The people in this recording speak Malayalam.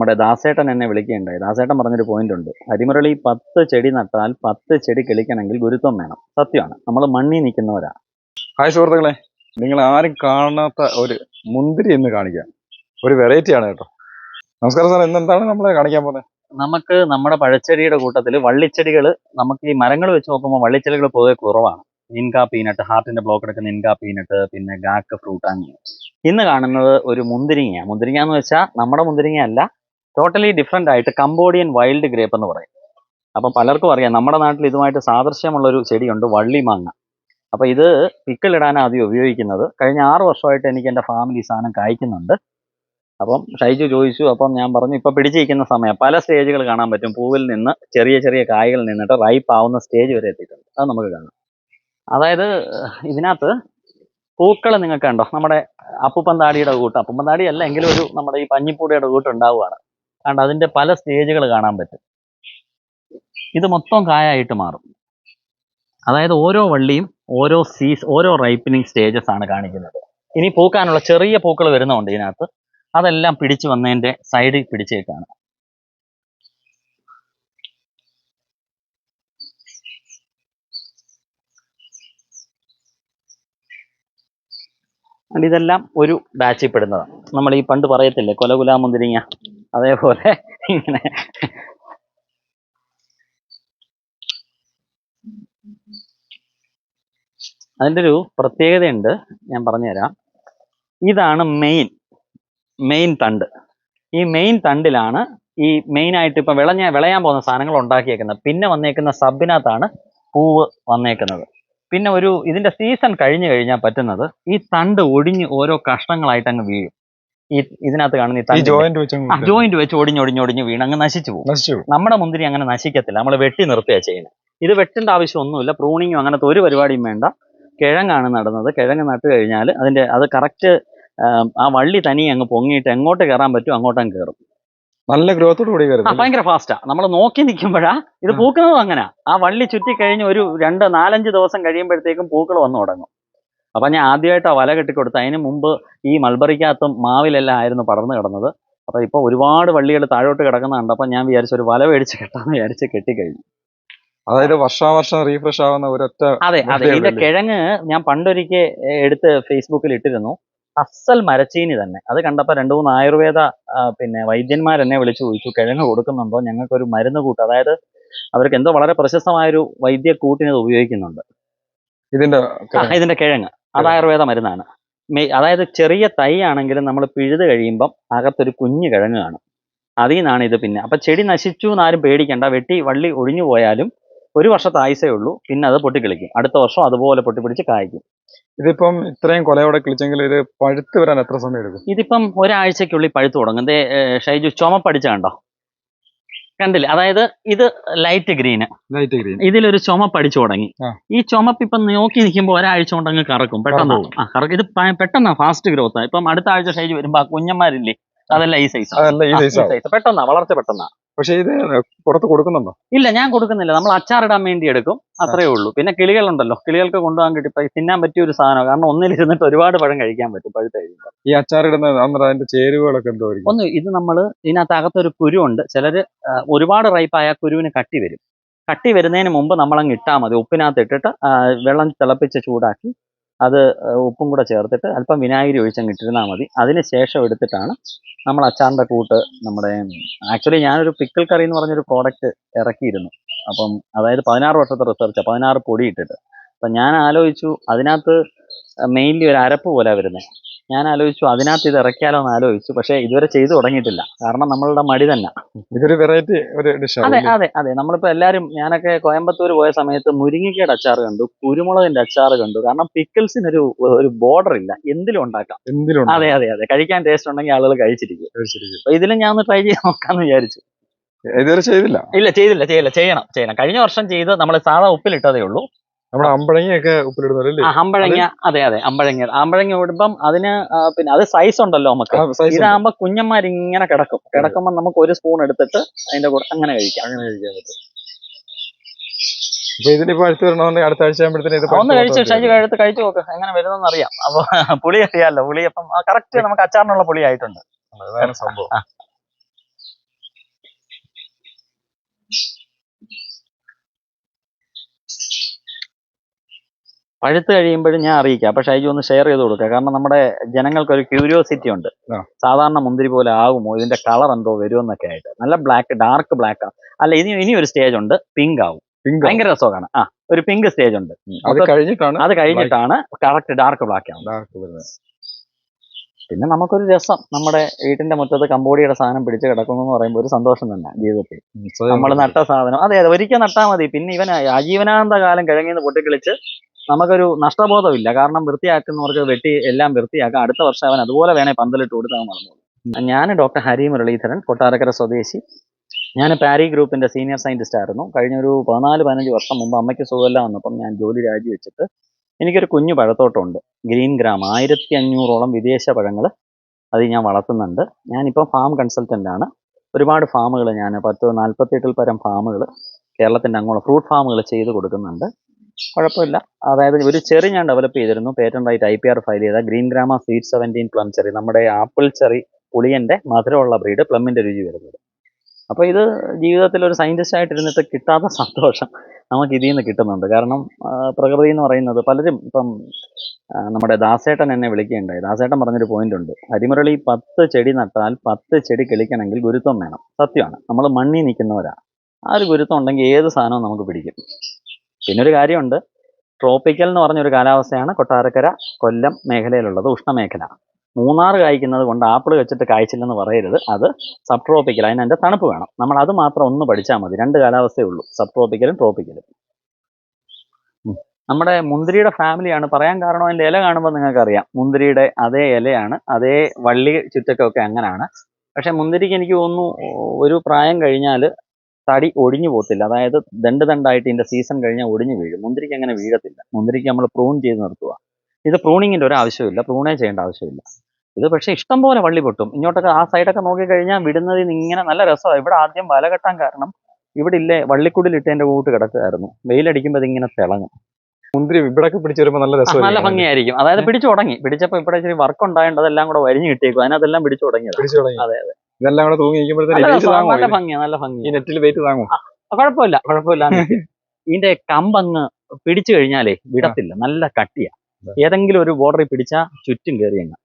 നമ്മുടെ ദാസേട്ടൻ എന്നെ വിളിക്കുകയുണ്ടായി. ദാസേട്ടൻ പറഞ്ഞൊരു പോയിന്റ് ഉണ്ട്. അരിമുരളി പത്ത് ചെടി നട്ടാൽ പത്ത് ചെടി കിളിക്കണമെങ്കിൽ ഗുരുത്വം വേണം. സത്യമാണ്. നമ്മൾ മണ്ണി നിൽക്കുന്നവരാ. ഹായ് സുഹൃത്തുക്കളെ. നിങ്ങൾ ആരും കാണാത്ത ഒരു മുന്തിരി എന്ന് കാണിക്കാം. ഒരു വെറൈറ്റി ആണ് കേട്ടോ. നമസ്കാരം സാർ എന്താണ് നമ്മളെ കാണിക്കാൻ പോകുന്നത്? നമുക്ക് നമ്മുടെ പഴച്ചെടിയുടെ കൂട്ടത്തിൽ വള്ളിച്ചെടികൾ നമുക്ക് ഈ മരങ്ങൾ വെച്ച് നോക്കുമ്പോൾ വള്ളിച്ചെടികൾ പൊതുവെ കുറവാണ്. ഇൻകാ പീനട്ട് ഹാർട്ടിന്റെ ബ്ലോക്ക് എടുക്കുന്ന നിൻകാ പീനട്ട് പിന്നെ ഗാക്ക് ഫ്രൂട്ട് അങ്ങനെ. ഇന്ന് കാണുന്നത് ഒരു മുന്തിരിങ്ങയാണ്. മുന്തിരിങ്ങ എന്ന് വെച്ചാൽ നമ്മുടെ മുന്തിരിങ്ങ അല്ല ടോട്ടലി ഡിഫറെന്റ് ആയിട്ട് കംബോഡിയൻ വൈൽഡ് ഗ്രേപ്പ് എന്ന് പറയും. അപ്പം പലർക്കും അറിയാം നമ്മുടെ നാട്ടിൽ ഇതുമായിട്ട് സാദൃശ്യമുള്ളൊരു ചെടിയുണ്ട് വള്ളിമാങ്ങ അപ്പോൾ ഇത് പിക്കിളിടാനാണ് ആദ്യം ഉപയോഗിക്കുന്നത്. കഴിഞ്ഞ ആറ് വർഷമായിട്ട് എനിക്ക് എന്റെ ഫാമിലി സാധനം കായ്ക്കുന്നുണ്ട്. അപ്പം ഷൈജു ചോദിച്ചു അപ്പം ഞാൻ പറഞ്ഞു ഇപ്പം പിടിച്ചിരിക്കുന്ന സമയം പല സ്റ്റേജുകൾ കാണാൻ പറ്റും. പൂവിൽ നിന്ന് ചെറിയ ചെറിയ കായകളിൽ നിന്നിട്ട് റൈപ്പ് ആവുന്ന സ്റ്റേജ് വരെ എത്തിയിട്ടുണ്ട്. അത് നമുക്ക് കാണാം. അതായത് ഇതിനകത്ത് പൂക്കൾ നിങ്ങൾക്ക് കണ്ടോ? നമ്മുടെ അപ്പുപ്പന്താടിയുടെ കൂട്ട്. അപ്പുപ്പന്താടി അല്ല എങ്കിലും ഒരു നമ്മുടെ ഈ പഞ്ഞിപ്പൂടിയുടെ കൂട്ട് ഉണ്ടാവുകയാണ്. കണ്ടോ അതിന്റെ പല സ്റ്റേജുകൾ കാണാൻ പറ്റും. ഇത് മൊത്തം കായായിട്ട് മാറും. അതായത് ഓരോ വള്ളിയും ഓരോ സീസ് ഓരോ റൈപ്പനിങ് സ്റ്റേജസ് ആണ് കാണിക്കുന്നത്. ഇനി പൂക്കാനുള്ള ചെറിയ പൂക്കൾ വരുന്നുണ്ട് ഇതിനകത്ത്. അതെല്ലാം പിടിച്ചു വന്നതിന്റെ സൈഡിൽ പിടിച്ചേക്കാണ്. ഇതെല്ലാം ഒരു ബാച്ചിൽ പെടുന്നതാണ്. നമ്മൾ ഈ പണ്ട് പറയത്തില്ലേ കൊലകുലാ മുന്തിരിങ്ങ അതേപോലെ ഇങ്ങനെ. അതിന്റെ ഒരു പ്രത്യേകതയുണ്ട് ഞാൻ പറഞ്ഞുതരാം. ഇതാണ് മെയിൻ മെയിൻ തണ്ട്. ഈ മെയിൻ തണ്ടിലാണ് ഈ മെയിൻ ആയിട്ട് ഇപ്പൊ വിളഞ്ഞ വിളയാൻ പോകുന്ന സാധനങ്ങൾ ഉണ്ടാക്കിയേക്കുന്നത്. പിന്നെ വന്നേക്കുന്ന സബിനകത്താണ് പൂവ് വന്നേക്കുന്നത്. പിന്നെ ഒരു ഇതിന്റെ സീസൺ കഴിഞ്ഞു കഴിഞ്ഞാൽ പറ്റുന്നത് ഈ തണ്ട് ഒടിഞ്ഞ് ഓരോ കഷ്ണങ്ങളായിട്ട് അങ്ങ് വീഴും. ഈ ഇതിനകത്ത് കാണുന്ന ഈ ജോയിന്റ് ജോയിന്റ് വെച്ച് ഒടിഞ്ഞ് ഒടിഞ്ഞ് ഒടിഞ്ഞ് വീണ് അങ്ങ് നശിച്ചു പോകും. നശിച്ചു നമ്മുടെ മുന്തിരി അങ്ങനെ നശിക്കത്തില്ല. നമ്മൾ വെട്ടി നിർത്തുകയാണ് ചെയ്യുന്നത്. ഇത് വെട്ടേണ്ട ആവശ്യമൊന്നുമില്ല. പ്രൂണിങ്ങും അങ്ങനത്തെ ഒരു പരിപാടിയും വേണ്ട. കിഴങ്ങാണ് നടുന്നത്. കിഴങ്ങ് നട്ട് കഴിഞ്ഞാൽ അതിന്റെ അത് കറക്റ്റ് ആ വള്ളി തനി അങ്ങ് പൊങ്ങിയിട്ട് എങ്ങോട്ട് കയറാൻ പറ്റും അങ്ങോട്ടും കയറും. നല്ല ഗ്രോത്തോട് കൂടി കയറും. ഭയങ്കര ഫാസ്റ്റാ നമ്മൾ നോക്കി നിൽക്കുമ്പോഴാ ഇത് പൂക്കുന്നതും അങ്ങനെ. ആ വള്ളി ചുറ്റി കഴിഞ്ഞ് ഒരു രണ്ട് നാലഞ്ച് ദിവസം കഴിയുമ്പോഴത്തേക്കും പൂക്കൾ വന്നു തുടങ്ങും. അപ്പൊ ഞാൻ ആദ്യമായിട്ട് ആ വല കെട്ടിക്കൊടുത്ത് അതിന് മുമ്പ് ഈ മൾബറിക്കകത്തും മാവിലെല്ലാം ആയിരുന്നു പടർന്നു കിടന്നത്. അപ്പൊ ഇപ്പൊ ഒരുപാട് വള്ളികൾ താഴോട്ട് കിടക്കുന്ന കണ്ടപ്പോൾ ഞാൻ വിചാരിച്ചു ഒരു വല മേടിച്ച് കെട്ടാന്ന് വിചാരിച്ച് കെട്ടിക്കഴിഞ്ഞു. അതായത് വർഷാവർഷം റീഫ്രഷ് ആവുന്ന ഒരൊറ്റ അതെ അതെ. ഇതിന്റെ കിഴങ്ങ് ഞാൻ പണ്ടൊരിക്കൽ എടുത്ത് ഫേസ്ബുക്കിൽ ഇട്ടിരുന്നു. അസൽ മരച്ചീനി തന്നെ. അത് കണ്ടപ്പോൾ രണ്ട് മൂന്ന് ആയുർവേദ പിന്നെ വൈദ്യന്മാർ എന്നെ വിളിച്ചു ചോദിച്ചു കിഴങ്ങ് കൊടുക്കുന്നുണ്ടോ? ഞങ്ങൾക്കൊരു മരുന്ന് കൂട്ട്. അതായത് അവർക്ക് എന്തോ വളരെ പ്രശസ്തമായൊരു വൈദ്യ കൂട്ടിന് ഉപയോഗിക്കുന്നുണ്ട്. ഇതിന്റെ ഇതിന്റെ കിഴങ്ങ്. അത് ആയുർവേദ മരുന്നാണ്. മെയ്- അതായത് ചെറിയ തൈ ആണെങ്കിലും നമ്മൾ പിഴുത് കഴിയുമ്പം അകത്തൊരു കുഞ്ഞു കിഴങ്ങ് കാണും അതിൽ നിന്നാണ് ഇത് പിന്നെ. അപ്പൊ ചെടി നശിച്ചു എന്നാരും പേടിക്കണ്ട. വെട്ടി വള്ളി ഒഴിഞ്ഞു പോയാലും ഒരു വർഷത്തെ ആയുസേ ഉള്ളൂ. പിന്നെ അത് പൊട്ടിക്കിളിക്കും. അടുത്ത വർഷം അതുപോലെ പൊട്ടിപ്പിടിച്ച് കായ്ക്കും. ഇതിപ്പം ഇത്രയും കൊലയോടെ കിളിച്ചെങ്കിൽ ഇത് പഴുത്ത് വരാൻ എത്ര സമയം എടുക്കും ഇതിപ്പം ഒരാഴ്ചക്കുള്ളിൽ പഴുത്ത് തുടങ്ങും. ഷൈജു ചുമപ്പടിച്ച കണ്ടോ? കണ്ടില്ലേ? അതായത് ഇത് ലൈറ്റ് ഗ്രീന് ലൈറ്റ് ഗ്രീൻ ഇതിലൊരു ചുമപ്പ് അടിച്ചു തുടങ്ങി. ഈ ചുമപ്പ് ഇപ്പം നോക്കി നിൽക്കുമ്പോൾ ഒരാഴ്ച കൊണ്ട് അങ്ങ് കറക്കും. പെട്ടെന്ന് കറക്കും. ആ കറക്കും. ഇത് പെട്ടെന്നാ ഫാസ്റ്റ് ഗ്രോത്ത് ഇപ്പം അടുത്ത ആഴ്ച സ്റ്റേജ് വരുമ്പോ ആ കുഞ്ഞന്മാരില്ലേ? അതെല്ലാം ഈ സൈസ് പെട്ടെന്നാ വളർച്ച പെട്ടെന്നാ. പക്ഷെ ഇത് പുറത്ത് കൊടുക്കുന്നുണ്ടോ? ഇല്ല ഞാൻ കൊടുക്കുന്നില്ല. നമ്മൾ അച്ചാറിടാൻ വേണ്ടി എടുക്കും. അത്രേ ഉള്ളൂ. പിന്നെ കിളികളുണ്ടല്ലോ. കിളികൾക്ക് കൊണ്ടുപോകാൻ കിട്ടി. തിന്നാൻ പറ്റിയ ഒരു സാധനം. കാരണം ഒന്നിലിരുന്നിട്ട് ഒരുപാട് പഴം കഴിക്കാൻ പറ്റും പഴുത്ത് കഴിയുമ്പോൾ ഈ അച്ചാറിടുന്ന അന്നേരം അതിന്റെ ചേരുവകളൊക്കെ എന്തോ ഒന്ന് ഇത് നമ്മൾ ഇതിനകത്ത് അകത്തൊരു കുരുണ്ട് ചിലര് ആ, ഒരുപാട് റൈപ്പായ കുരുവിന് കട്ടി വരും. കട്ടി വരുന്നതിന് മുമ്പ് നമ്മളങ്ങ് ഇട്ടാൽ മതി. ഉപ്പിനകത്ത് ഇട്ടിട്ട് വെള്ളം തിളപ്പിച്ച് ചൂടാക്കി അത് ഉപ്പും കൂടെ ചേർത്തിട്ട് അല്പം വിനാഗിരി ഒഴിച്ചങ്ങ് ഇട്ടിരുന്നാൽ മതി. അതിന് ശേഷം എടുത്തിട്ടാണ് നമ്മൾ അച്ചാറിന്റെ കൂട്ട് നമ്മുടെ ആക്ച്വലി ഞാനൊരു പിക്കിൾ കറി എന്ന് പറഞ്ഞൊരു പ്രോഡക്റ്റ് ഇറക്കിയിരുന്നു. അപ്പം അതായത് പതിനാറ് വർഷത്തെ റിസർച്ച് പതിനാറ് പൊടി ഇട്ടിട്ട്. അപ്പം ഞാൻ ആലോചിച്ചു അതിനകത്ത് മെയിൻലി ഒരു അരപ്പ് പോലെ വരുന്നത് ഞാൻ ആലോചിച്ചു അതിനകത്ത് ഇത് ഇറക്കിയാലോ എന്ന് ആലോചിച്ചു. പക്ഷേ ഇതുവരെ ചെയ്തു തുടങ്ങിയിട്ടില്ല. കാരണം നമ്മളുടെ മടി തന്നെ. ഇതൊരു വെറൈറ്റി ഒരു ഡിഷ് അതെ അതെ അതെ. നമ്മളിപ്പോ എല്ലാരും ഞാനൊക്കെ കോയമ്പത്തൂർ പോയ സമയത്ത് മുരിങ്ങയ്ക്കയുടെ അച്ചാർ കണ്ടു കുരുമുളകിന്റെ അച്ചാർ കണ്ടു. കാരണം പിക്കിൾസിന് ഒരു ഒരു ബോർഡർ ഇല്ല. എന്തിലും ഉണ്ടാക്കാം. എന്തിലും അതെ അതെ അതെ. കഴിക്കാൻ ടേസ്റ്റ് ഉണ്ടെങ്കിൽ ആളുകൾ കഴിച്ചിരിക്കും. അപ്പൊ ഇതിലും ഞാൻ ഒന്ന് ട്രൈ ചെയ്ത് നോക്കാന്ന് വിചാരിച്ചു. ഇതുവരെ ചെയ്തില്ല? ഇല്ല ചെയ്തില്ല ചെയ്യില്ല ചെയ്യണം ചെയ്യണം. കഴിഞ്ഞ വർഷം ചെയ്ത് നമ്മൾ സാധാ ഉപ്പിലിട്ടതേ ഉള്ളൂ. നമ്മുടെ അമ്പഴങ്ങിയൊക്കെ ഉപ്പിലിടുന്നല്ലേ ആ അമ്പഴങ്ങ. അതെ അതെ അമ്പഴങ്ങ. അമ്പഴങ്ങ ഇടുമ്പം അതിന് പിന്നെ അത് സൈസ് ഉണ്ടല്ലോ നമുക്ക്. സൈസ് ഇതാകുമ്പോ കുഞ്ഞന്മാർ ഇങ്ങനെ കിടക്കും കിടക്കുമ്പോൾ നമുക്ക് ഒരു സ്പൂൺ എടുത്തിട്ട് അതിന്റെ കൂടെ അങ്ങനെ കഴിക്കാം. അങ്ങനെ കഴിക്കാൻ പറ്റും. അടുത്ത് ആഴ്ച ഒന്ന് കഴിച്ച് ഷൈജ് കഴിച്ച് കഴിച്ചു നോക്ക്. എങ്ങനെ വരുന്നെന്ന് അറിയാം അപ്പൊ പുളി അറിയാലോ. പുളി അപ്പം കറക്റ്റ് നമുക്ക് അച്ചാറിനുള്ള പുളി ആയിട്ടുണ്ട്. സംഭവം. പഴുത്ത് കഴിയുമ്പോഴും ഞാൻ അറിയിക്കാം. അപ്പൊ ഷൈജു ഒന്ന് ഷെയർ ചെയ്ത് കൊടുക്കുക കാരണം നമ്മുടെ ജനങ്ങൾക്ക് ഒരു ക്യൂരിയോസിറ്റി ഉണ്ട് സാധാരണ മുന്തിരി പോലെ ആകുമോ? ഇതിന്റെ കളർ എന്തോ വരുമെന്നൊക്കെ ആയിട്ട്. നല്ല ബ്ലാക്ക് ഡാർക്ക് ബ്ലാക്ക് ആണ്. അല്ല ഇനി ഇനി ഒരു സ്റ്റേജ് ഉണ്ട്. പിങ്ക് ആവും. ഭയങ്കര രസമാണ്. ആ ഒരു പിങ്ക് സ്റ്റേജ് ഉണ്ട്. അത് കഴിഞ്ഞിട്ടാണ് അത് കഴിഞ്ഞിട്ടാണ് കറക്റ്റ് ഡാർക്ക് ബ്ലാക്ക് ആവും പിന്നെ നമുക്കൊരു രസം. നമ്മുടെ വീട്ടിന്റെ മുറ്റത്ത് കമ്പോഡിയുടെ സാധനം പിടിച്ച് കിടക്കുന്നു എന്ന് പറയുമ്പോൾ ഒരു സന്തോഷം തന്നെ ജീവിതത്തിൽ. നമ്മൾ നട്ട സാധനം. അതെ അതെ ഒരിക്കൽ നട്ടാൽ മതി. പിന്നെ ഇവൻ ആജീവനാന്ത കാലം കിഴങ്ങിന്ന് പൊട്ടിക്കളിച്ച് നമുക്കൊരു നഷ്ടബോധമില്ല. കാരണം വൃത്തിയാക്കുന്നവർക്ക് വെട്ടി എല്ലാം വൃത്തിയാക്കാം. അടുത്ത വർഷം അവൻ അതുപോലെ വേണേൽ പന്തലിട്ട് കൊടുത്താൽ മറന്നു ഞാൻ ഡോക്ടർ ഹരി മുരളീധരൻ കൊട്ടാരക്കര സ്വദേശി. ഞാൻ പാരി ഗ്രൂപ്പിന്റെ സീനിയർ സയന്റിസ്റ്റ് ആയിരുന്നു. കഴിഞ്ഞ ഒരു പതിനാല് പതിനഞ്ച് വർഷം മുമ്പ് അമ്മയ്ക്ക് സുഖമില്ല വന്നപ്പം ഞാൻ ജോലി രാജിവെച്ചിട്ട് എനിക്കൊരു കുഞ്ഞു പഴത്തോട്ടമുണ്ട് ഗ്രീൻ ഗ്രാം. ആയിരത്തി അഞ്ഞൂറോളം വിദേശ പഴങ്ങൾ അത് ഞാൻ വളർത്തുന്നുണ്ട്. ഞാനിപ്പം ഫാം കൺസൾട്ടന്റ് ആണ്. ഒരുപാട് ഫാമുകൾ ഞാൻ പത്ത് നാൽപ്പത്തെട്ടിൽ പരം ഫാമുകൾ കേരളത്തിന്റെ അങ്ങോളം ഫ്രൂട്ട് ഫാമുകൾ ചെയ്ത് കൊടുക്കുന്നുണ്ട്. കുഴപ്പമില്ല. അതായത് ഒരു ചെറി ഞാൻ ഡെവലപ്പ് ചെയ്തിരുന്നു. Patent right I P R file ചെയ്ത ഗ്രീൻ ഗ്രാമ സ്വീറ്റ് സെവന്റീൻ പ്ലം ചെറി നമ്മുടെ ആപ്പിൾ ചെറി പുളിയന്റെ മധുരമുള്ള ബ്രീഡ് പ്ലമ്മിന്റെ രുചി വരുന്നത്. അപ്പോൾ ഇത് ജീവിതത്തിൽ ഒരു സയന്റിസ്റ്റ് ആയിട്ടിരുന്നിട്ട് കിട്ടാത്ത സന്തോഷം നമുക്ക് ഇതിൽ നിന്ന് കിട്ടുന്നുണ്ട്. കാരണം പ്രകൃതി എന്ന് പറയുന്നത് പലരും ഇപ്പം നമ്മുടെ ദാസേട്ടൻ എന്നെ വിളിക്കുകയുണ്ടായി. ദാസേട്ടൻ പറഞ്ഞൊരു പോയിന്റ് ഉണ്ട്. ഹരിമുരളി പത്ത് ചെടി നട്ടാൽ പത്ത് ചെടി കിളിക്കണമെങ്കിൽ ഗുരുത്വം വേണം. സത്യമാണ്. നമ്മൾ മണ്ണിൽ നിൽക്കുന്നവരാണ്. ആ ഒരു ഗുരുത്വം ഉണ്ടെങ്കിൽ ഏത് സാധനവും നമുക്ക് പിടിക്കും. പിന്നെ ഒരു കാര്യമുണ്ട്. ട്രോപ്പിക്കൽ എന്ന് പറഞ്ഞൊരു കാലാവസ്ഥയാണ് കൊട്ടാരക്കര കൊല്ലം മേഖലയിലുള്ളത് ഉഷ്ണമേഖല. മൂന്നാർ കായ്ക്കുന്നത് കൊണ്ട് ആപ്പിൾ വെച്ചിട്ട് കായ്ച്ചില്ലെന്ന് പറയരുത്. അത് സബ് ട്രോപ്പിക്കൽ അതിന് അതിന്റെ തണുപ്പ് വേണം. നമ്മൾ അത് മാത്രം ഒന്ന് പഠിച്ചാൽ മതി. രണ്ട് കാലാവസ്ഥയേ ഉള്ളൂ. സബ് ട്രോപ്പിക്കലും ട്രോപ്പിക്കലും നമ്മുടെ മുന്തിരിയുടെ ഫാമിലിയാണ് പറയാൻ കാരണം അതിന്റെ ഇല കാണുമ്പോൾ നിങ്ങൾക്കറിയാം. മുന്തിരിയുടെ അതേ ഇലയാണ്. അതേ വള്ളി ചുറ്റൊക്കെ അങ്ങനെയാണ്. പക്ഷേ മുന്തിരിക്ക് എനിക്ക് തോന്നുന്നു ഒരു പ്രായം കഴിഞ്ഞാൽ തടി ഒടിഞ്ഞു പോകത്തില്ല. അതായത് ദണ്ട് ദണ്ടായിട്ട് ഇതിന്റെ സീസൺ കഴിഞ്ഞാൽ ഒടിഞ്ഞു വീഴും. മുന്തിരിക്ക് അങ്ങനെ വീഴത്തില്ല. മുന്തിരിക്ക് നമ്മൾ പ്രൂൺ ചെയ്ത് നിർത്തുക ഇത് പ്രൂണിങ്ങിന്റെ ഒരു ആവശ്യമില്ല പ്രൂണേ ചെയ്യേണ്ട ആവശ്യമില്ല ഇത് പക്ഷേ ഇഷ്ടം പോലെ വള്ളി പൊട്ടും. ഇങ്ങോട്ടൊക്കെ ആ സൈഡൊക്കെ നോക്കിക്കഴിഞ്ഞാൽ വിടുന്നതിൽ നിന്ന് ഇങ്ങനെ നല്ല രസമാണ് ഇവിടെ ആദ്യം വല കെട്ടാൻ കാരണം ഇവിടെ ഇല്ലേ വള്ളിക്കുടിലിട്ടതിന്റെ കൂട്ട് കിടക്കുമായിരുന്നു വെയിലടിക്കുമ്പോൾ ഇതിങ്ങനെ തിളങ്ങും. മുന്തിരി ഇവിടൊക്കെ പിടിച്ചു വരുമ്പോൾ നല്ല രസം നല്ല ഭംഗിയായിരിക്കും. അതായത് പിടിച്ചു തുടങ്ങി. പിടിച്ചപ്പോൾ ഇവിടെ ഇച്ചിരി വർക്ക് ഉണ്ടായതുകൊണ്ട് അതെല്ലാം കൂടെ വരിഞ്ഞു കിട്ടിയേക്കും. അതിനകത്തെല്ലാം പിടിച്ചു തുടങ്ങിയത്. അതെ അതെ, ഇതെല്ലാം കൂടെ തൂങ്ങി നല്ല ഭംഗിയാ നല്ല ഭംഗി ഈ നെറ്റിൽ വെയിറ്റ് താങ്ങും. കുഴപ്പമില്ല കുഴപ്പമില്ല. ഇതിന്റെ കമ്പങ്ങ് പിടിച്ചു കഴിഞ്ഞാലേ വിടത്തില്ല. നല്ല കട്ടിയാ. ഏതെങ്കിലും ഒരു ബോർഡറിൽ പിടിച്ചാൽ ചുറ്റും കയറി അങ്ങ്.